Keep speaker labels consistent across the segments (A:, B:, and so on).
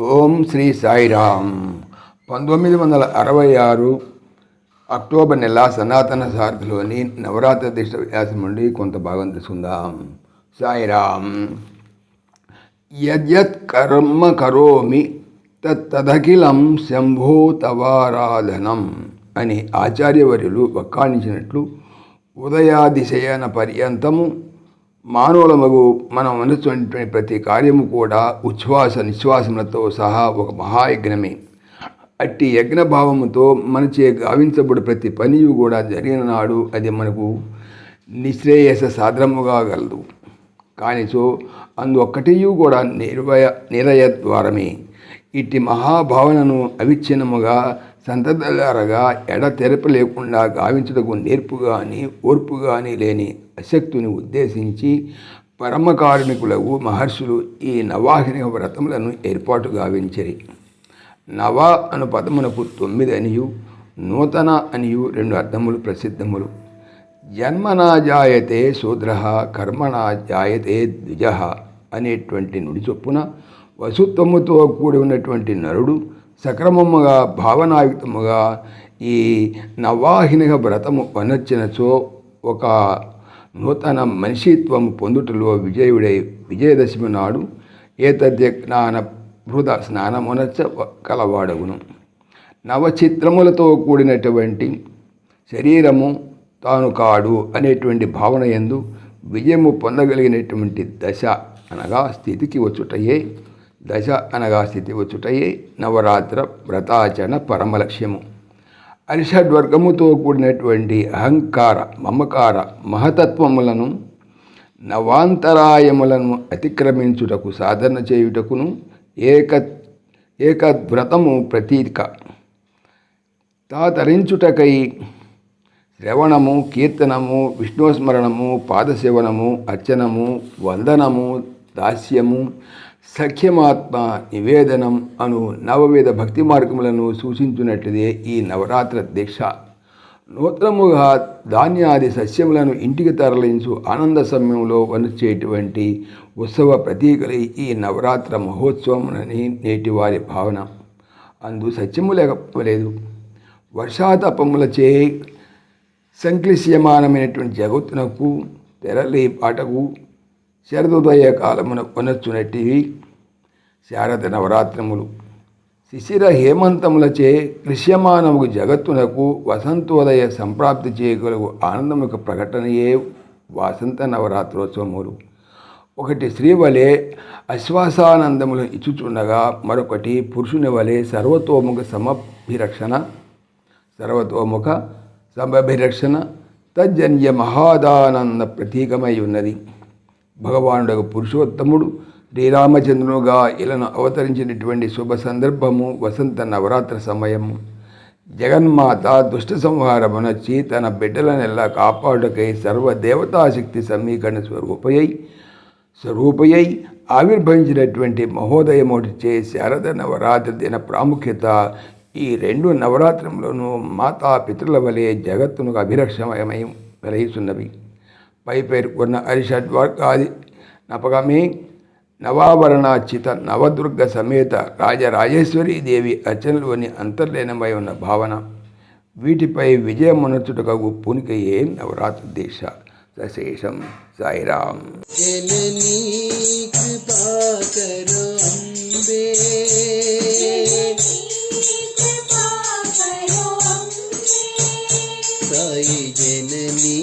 A: ఓం శ్రీ సాయిరామ్. పంతొమ్మిది వందల అరవై ఆరు అక్టోబర్ నెల సనాతన సారథిలోని నవరాత్రి దిష్ట వ్యాసం నుండి కొంత భాగం తీసుకుందాం సాయిరామ్. యద్యత్ కర్మ కరోమి తదఖిలం శంభో తవారాధనం అని ఆచార్యవర్యులు వక్కాణించినట్లు ఉదయాదిశయన పర్యంతము మానవుల మగు మనం అనుకున్నటువంటి ప్రతి కార్యము కూడా ఉచ్ఛ్వాస నిశ్వాసములతో సహా ఒక మహాయజ్ఞమే. అట్టి యజ్ఞభావముతో మనచే గావించబడు ప్రతి పనియు కూడా జరిగిన నాడు అది మనకు నిశ్రేయస సాధనముగా గలదు. కానిచో అందు కూడా నిర్వయ నిరయ ద్వారమే ఇట్టి మహాభావనను అవిచ్ఛిన్నముగా సంతతలారగా ఎడతెరప లేకుండా గావించుటకు నేర్పు కానీ ఓర్పు కానీ లేని అశక్తుని ఉద్దేశించి పరమకారుణికులకు మహర్షులు ఈ నవాహిని వ్రతములను ఏర్పాటు గావించరి. నవ అను పదమునకు తొమ్మిది అనియు నూతన అనియు రెండు అర్థములు ప్రసిద్ధములు. జన్మనా జాయతే శూద్ర కర్మణా జాయతే ద్విజ అనేటువంటి నుడి చొప్పున వసుత్వముతో కూడి ఉన్నటువంటి నరుడు సక్రమముగా భావనాయుక్తముగా ఈ నవాహినిక వ్రతము వనర్చినచో ఒక నూతన మనిషిత్వము పొందుటలో విజయుడై విజయదశమి నాడు ఏతద్య జ్ఞాన బృద స్నానమునచ్చ కలవాడగును. నవచిత్రములతో కూడినటువంటి శరీరము తాను కాడు అనేటువంటి భావన ఎందు విజయము పొందగలిగినటువంటి దశ అనగా స్థితికి వచ్చుటయే దశ అనగా స్థితి వచ్చుటయే నవరాత్ర వ్రతాచరణ పరమలక్ష్యము. అరిషడ్వర్గముతో కూడినటువంటి అహంకార మమకార మహతత్వములను నవాంతరాయములను అతిక్రమించుటకు సాధన చేయుటకును ఏక ఏకద్వ్రతము ప్రతీక. తాతరించుటకై శ్రవణము కీర్తనము విష్ణుస్మరణము పాదసేవనము అర్చనము వందనము దాస్యము సఖ్యమాత్మ నివేదనం అను నవవేద భక్తి మార్గములను సూచించినట్లుదే ఈ నవరాత్ర దీక్ష. నూతనముగా ధాన్యాది సస్యములను ఇంటికి తరలించు ఆనంద సమయంలో వనర్చేటువంటి ఉత్సవ ప్రతీకలు ఈ నవరాత్ర మహోత్సవమునని నేటి వారి భావన. అందు సత్యము లేకపోలేదు. వర్షాతపములచే సంక్లిశ్యమానమైనటువంటి జగత్తునకు తెరలి పాటకు శరదోదయ కాలమున కొనొచ్చునట్టివి శారద నవరాత్రములు. శిశిర హేమంతములచే దృశ్యమానము జగత్తునకు వసంతోదయ సంప్రాప్తి చేయగలుగు ఆనందముక ప్రకటనయే వసంత నవరాత్రోత్సవములు. ఒకటి స్త్రీ వలె అశ్వాసానందములు ఇచ్చుచుండగా మరొకటి పురుషుని వలె సర్వతోముఖ సమభిరక్షణ సర్వతోముఖ సమభిరక్షణ తజ్జన్య మహాదానంద ప్రతీకమై ఉన్నది. భగవానుడు పురుషోత్తముడు శ్రీరామచంద్రునుగా ఇలను అవతరించినటువంటి శుభ సందర్భము వసంత నవరాత్ర సమయము. జగన్మాత దుష్ట సంహారమునచ్చి తన బిడ్డలనెల్లా కాపాడుకై సర్వదేవతాశక్తి సమీకరణ స్వరూపయై స్వరూపయై ఆవిర్భవించినటువంటి మహోదయమోటిచే శారద నవరాత్రి దిన ప్రాముఖ్యత ఈ రెండు నవరాత్రంలోనూ మాతా పితృల వలె జగత్తును అభిరక్షమయమై వెలయిస్తున్నవి పై పేర్కొన్న హరిషడ్వర్గాది నపగమి నవాభరణాచిత నవదుర్గ సమేత రాజరాజేశ్వరి దేవి అర్చనలోని అంతర్లీనమై ఉన్న భావన. వీటిపై విజయమునచుటకు పునికయే నవరాత్రి దీక్ష. సశేషం
B: సాయిరామ్
C: సాయి జననీ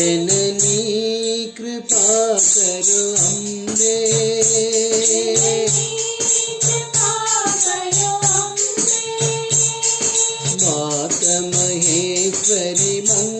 B: जननी कृपा करो
C: हमरे मात महेश्वरी मंग